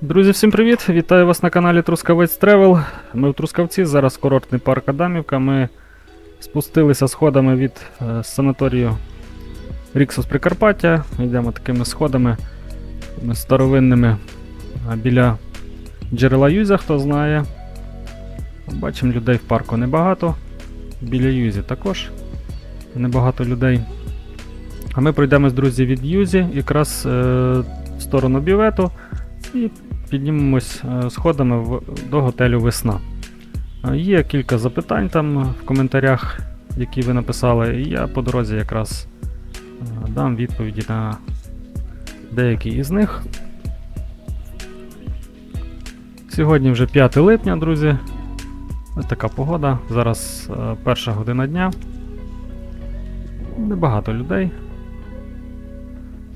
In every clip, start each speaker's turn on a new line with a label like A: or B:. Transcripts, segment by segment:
A: Друзі, всім привіт! Вітаю вас на каналі Трускавець Тревел. Ми в Трускавці, зараз курортний парк Адамівка. Ми спустилися сходами від е, санаторію Ріксос Прикарпаття. Йдемо такими сходами старовинними е, біля джерела Юзя, хто знає. Бачимо, людей в парку небагато. Біля Юзі також небагато людей. А ми пройдемось, друзі, від Юзі, якраз е, в сторону бювету. І піднімемось е, сходами до готелю Весна. Е, Є кілька запитань там в коментарях, які ви написали, і я по дорозі якраз е, дам відповіді на деякі із них. Сьогодні вже 5 липня, друзі. Ось така погода. Зараз е, перша година дня. Небагато людей.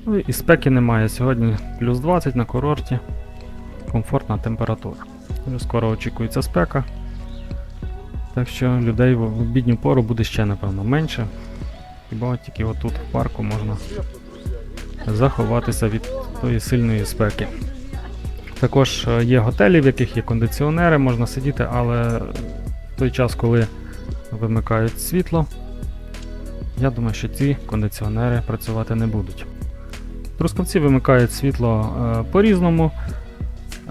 A: Ну і спеки немає. Сьогодні плюс 20 на курорті. Комфортна температура. Вже скоро очікується спека. Так що людей в обідню пору буде ще, напевно, менше. Хіба тільки отут в парку можна заховатися від тої сильної спеки. Також е, є готелі, в яких є кондиціонери, можна сидіти, але в той час, коли вимикають світло, я думаю, що ці кондиціонери працювати не будуть. Трускавці вимикають світло е, по-різному.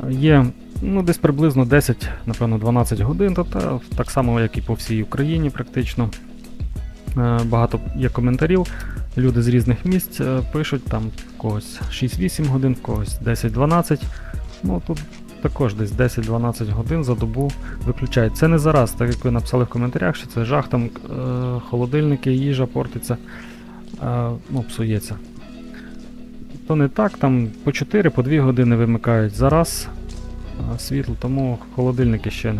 A: Е, Є ну, десь приблизно 10, напевно, 12 годин, тобто так само, як і по всій Україні, практично. Е, Багато є коментарів. Люди з різних місць пишуть, там в когось 6-8 годин, в когось 10-12. Ну тут також десь 10-12 годин за добу виключають. Це не зараз, так як ви написали в коментарях, що це жах, там е, холодильники, їжа портиться, е, ну, псується. То не так, там по 4 по 2 години вимикають за раз світло, тому холодильники ще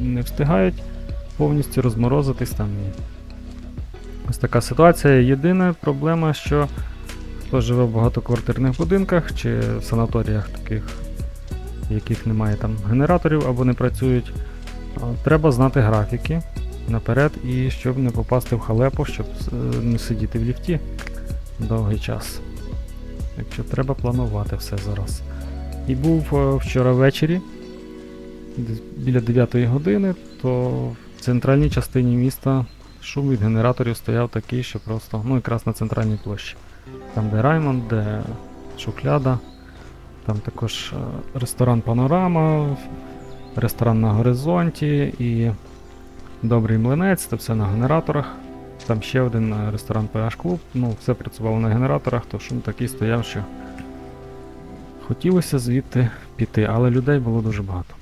A: не, встигають повністю розморозитись там. Ось така ситуація. Єдина проблема, що хто живе в багатоквартирних будинках чи в санаторіях таких, в яких немає там генераторів або не працюють, треба знати графіки наперед і щоб не попасти в халепу, щоб е, не сидіти в ліфті довгий час. Так що треба планувати все зараз. І був е, вчора ввечері, біля 9 години, то в центральній частині міста шум від генераторів стояв такий, що просто, ну якраз на центральній площі. Там, де Раймонд, де Шукляда, там також е, ресторан Панорама, ресторан на горизонті і Добрий млинець, це все на генераторах. Там ще один е, ресторан PH Club, ну все працювало на генераторах, то шум такий стояв, що хотілося звідти піти, але людей було дуже багато.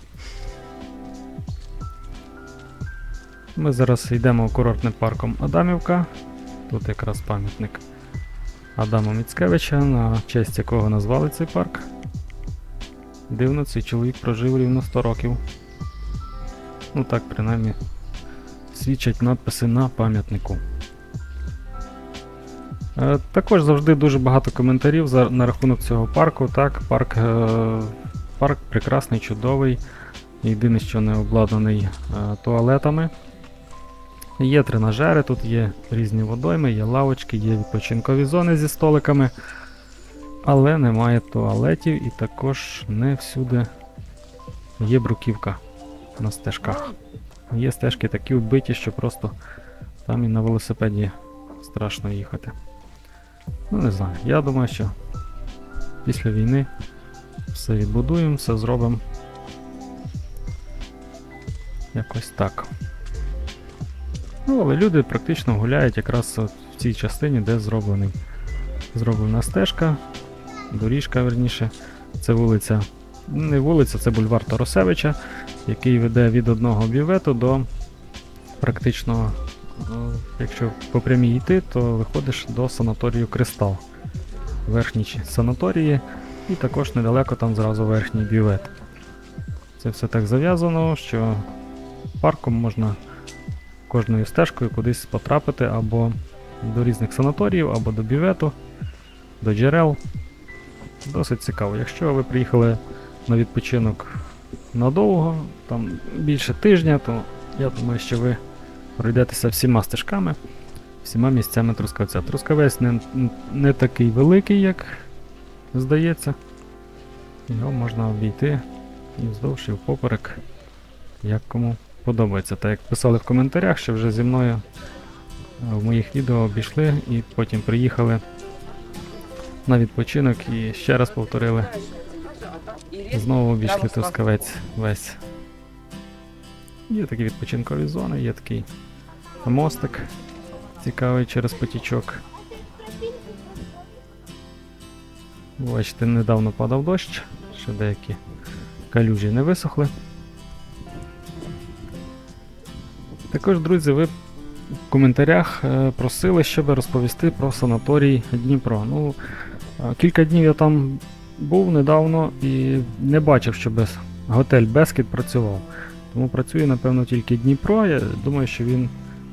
A: Ми зараз йдемо курортним парком Адамівка. Тут якраз пам'ятник Адама Міцкевича, на честь якого назвали цей парк. Дивно, цей чоловік прожив рівно 100 років. Ну так, принаймні, свідчать надписи на пам'ятнику. Е, Також завжди дуже багато коментарів на рахунок цього парку. Так, парк, е, парк прекрасний, чудовий. Єдине, що не обладнаний е, туалетами. Є тренажери, тут є різні водойми, є лавочки, є відпочинкові зони зі столиками. Але немає туалетів і також не всюди є бруківка на стежках. Є стежки такі вбиті, що просто там і на велосипеді страшно їхати. Ну, не знаю. Я думаю, що після війни все відбудуємо, все зробимо. Якось так. Ну, але люди практично гуляють якраз от в цій частині, де зроблений. Зроблена стежка, доріжка, верніше. Це вулиця. Не вулиця, це бульвар Тарасевича, який веде від одного бювету до практично Ну, Якщо по прямій йти, то виходиш до санаторію Кристал. Верхній санаторії, і також недалеко там зразу верхній бювет. Це все так зав'язано, що парком можна кожною стежкою кудись потрапити або до різних санаторіїв, або до бювету, до джерел. Досить цікаво. Якщо ви приїхали на відпочинок надовго, там більше тижня, то я думаю, що ви пройдетеся всіма стежками, всіма місцями Трускавця. Трускавець не, не такий великий, як здається. Його можна обійти і вздовж і впоперек, як кому подобається. Так як писали в коментарях, що вже зі мною е, в моїх відео обійшли і потім приїхали на відпочинок і ще раз повторили. Знову обійшли Трускавець весь. Є такі відпочинкові зони, є такий мостик цікавий через потічок. Бачите, недавно падав дощ, ще деякі калюжі не висохли. Також, друзі, ви в коментарях е, просили, щоб розповісти про санаторій Дніпро. Ну, кілька днів я там був недавно і не бачив, щоб готель Бескід працював. Тому працює, напевно, тільки Дніпро. Я думаю, що він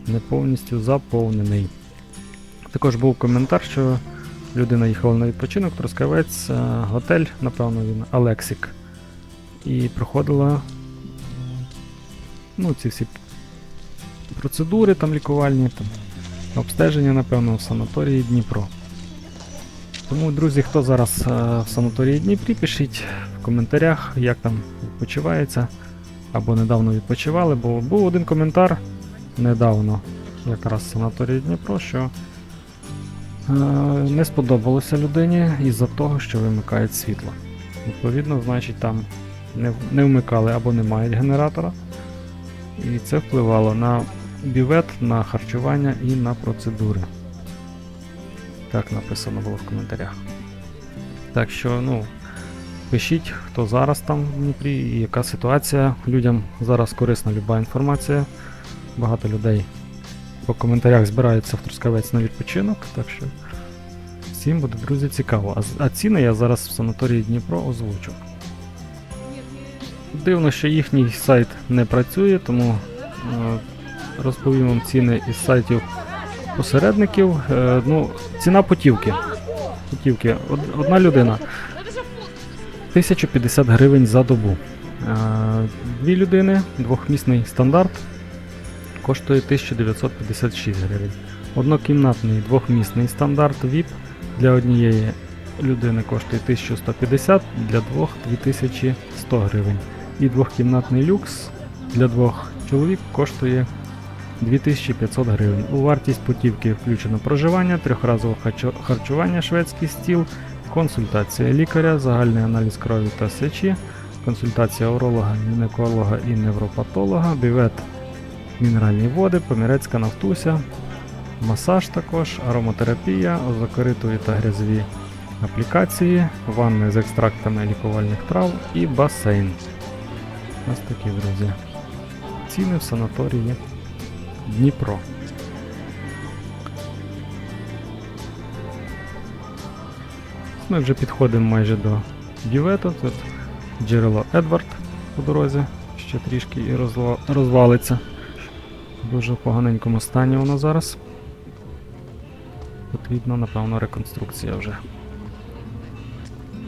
A: не повністю заповнений. Також був коментар, що людина їхала на відпочинок, Трускавець, е, готель, напевно, він Алексік. І проходила ну, ці всі процедури там лікувальні, там, обстеження, напевно, в санаторії Дніпро. Тому, друзі, хто зараз е, в санаторії Дніпрі, пишіть в коментарях, як там відпочивається, або недавно відпочивали, бо був один коментар недавно, якраз в санаторії Дніпро, що е, не сподобалося людині із-за того, що вимикають світло. Відповідно, значить там не, не вмикали або не мають генератора. І це впливало на бювет, на харчування і на процедури. Так написано було в коментарях. Так що, ну, пишіть, хто зараз там в Дніпрі і яка ситуація. Людям зараз корисна люба інформація. Багато людей по коментарях збираються в Трускавець на відпочинок, так що всім буде, друзі, цікаво. А, а ціни я зараз в санаторії Дніпро озвучу. Дивно, що їхній сайт не працює, тому е, розповім вам ціни із сайтів посередників. Е, ну, ціна путівки. Путівки. Одна людина. 1050 гривень за добу. Е, дві людини, двохмісний стандарт коштує 1956 гривень. Однокімнатний двохмісний стандарт VIP для однієї людини коштує 1150, для двох 2100 гривень. І двохкімнатний люкс для двох чоловік коштує 2500 гривень. У вартість путівки включено проживання, трьохразове харчування, шведський стіл, консультація лікаря, загальний аналіз крові та сечі, консультація уролога, гінеколога і невропатолога, бювет мінеральні води, помірецька нафтуся, масаж також, ароматерапія, озокоритові та грязові аплікації, ванни з екстрактами лікувальних трав і басейн. Ось такі, друзі. Ціни в санаторії Дніпро. Ми вже підходимо майже до бювету. Тут джерело Едвард по дорозі, ще трішки і розвалиться. В дуже поганенькому стані воно зараз. Потрібна, напевно, реконструкція вже.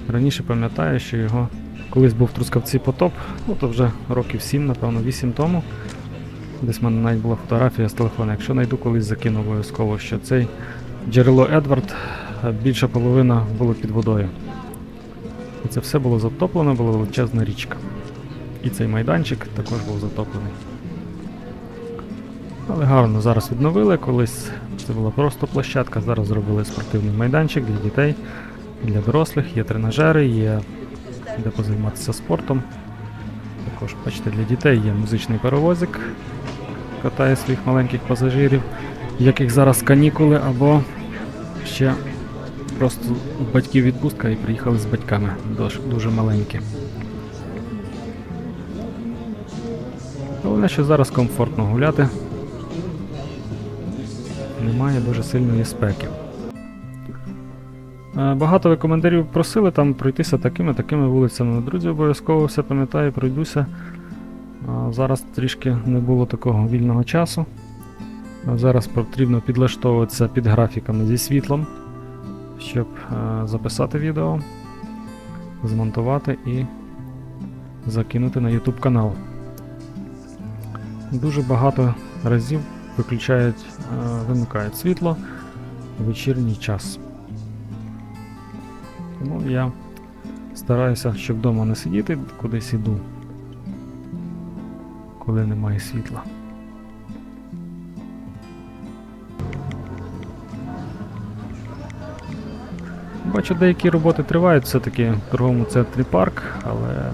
A: Раніше пам'ятаю, що його колись був в Трускавці потоп, ну то вже років 7, напевно, 8 тому. Десь в мене навіть була фотографія з телефона. Якщо знайду, колись закину обов'язково, що цей джерело Едвард е, більша половина було під водою. І це все було затоплено, була величезна річка. І цей майданчик також був затоплений. Але гарно зараз відновили, колись це була просто площадка, зараз зробили спортивний майданчик для дітей, для дорослих, є тренажери, є де позайматися спортом. Також, бачите, для дітей є музичний перевозик, катає своїх маленьких пасажирів, яких зараз канікули, або ще просто батьків відпустка і приїхали з батьками дуже маленькі. Головне, що зараз комфортно гуляти. Немає дуже сильної спеки. Е, Багато ви коментарів просили там пройтися такими такими вулицями. Друзі, обов'язково все пам'ятаю, пройдуся. Зараз трішки не було такого вільного часу. Зараз потрібно підлаштовуватися під графіками зі світлом, щоб е, записати відео, змонтувати і закинути на YouTube канал. Дуже багато разів виключають, е, вимикають світло в вечірній час. Тому я Стараюся, щоб вдома не сидіти, кудись іду, коли немає світла. Бачу, деякі роботи тривають все-таки в торговому центрі парк, але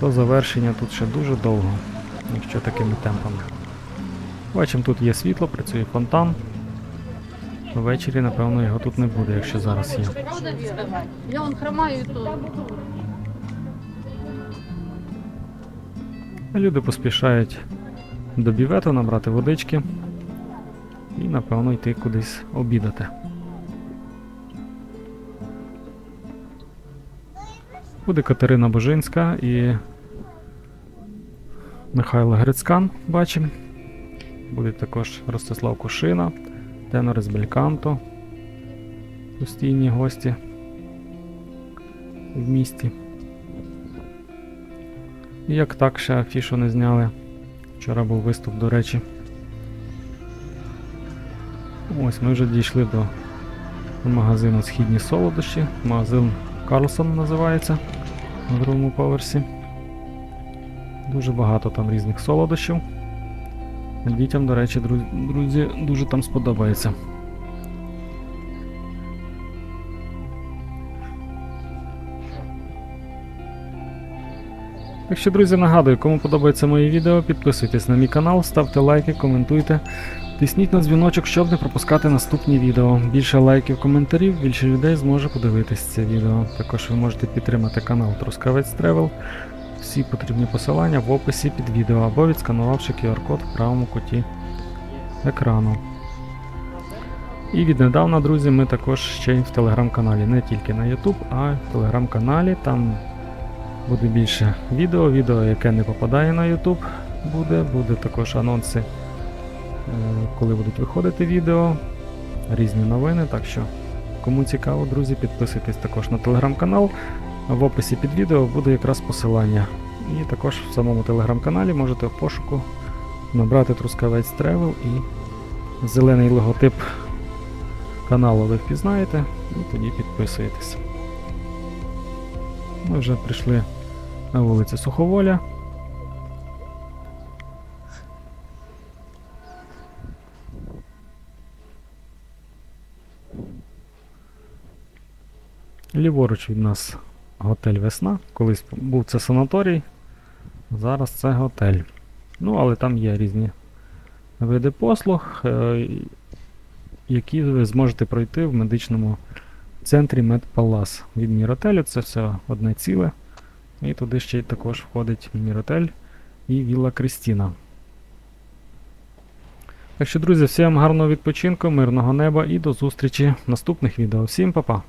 A: до завершення тут ще дуже довго, якщо такими темпами. Бачимо, тут є світло, працює фонтан. Ввечері, напевно, його тут не буде, якщо зараз є.
B: Я вон хромаю тут.
A: Люди поспішають до бівету набрати водички і, напевно, йти кудись обідати. Буде Катерина Божинська і Михайло Грицькан, бачимо. Буде також Ростислав Кушина, тенор з Бельканто, постійні гості в місті. І Як так ще афішу не зняли. Вчора був виступ, до речі. Ось ми вже дійшли до магазину Східні солодощі. Магазин Карлсон називається на другому поверсі. Дуже багато там різних солодощів. Дітям, до речі, друзі, дуже там сподобається. Так що, друзі, нагадую, кому подобається моє відео, підписуйтесь на мій канал, ставте лайки, коментуйте, тисніть на дзвіночок, щоб не пропускати наступні відео. Більше лайків, коментарів, більше людей зможе подивитись це відео. Також ви можете підтримати канал Трускавець Тревел. Всі потрібні посилання в описі під відео або відсканувавши QR-код в правому куті екрану. І віднедавна, друзі, ми також ще й в телеграм-каналі, не тільки на YouTube, а в телеграм-каналі. Там буде більше відео, відео, яке не попадає на YouTube, буде, буде також анонси, е, коли будуть виходити відео, різні новини. Так що, кому цікаво, друзі, підписуйтесь також на телеграм-канал. В описі під відео буде якраз посилання. І також в самому телеграм-каналі можете в пошуку набрати Трускавець Travel і зелений логотип каналу ви впізнаєте і тоді підписуєтесь. Ми вже прийшли на вулицю Суховоля. Ліворуч від нас готель Весна. Колись був це санаторій, зараз це готель. Ну, але там є різні види послуг, е, які ви зможете пройти в медичному центрі Медпалас. Від Міротелю це все одне ціле. І туди ще також входить Міротель і Вілла Крістіна. Так що, друзі, всім гарного відпочинку, мирного неба і до зустрічі в наступних відео. Всім па-па!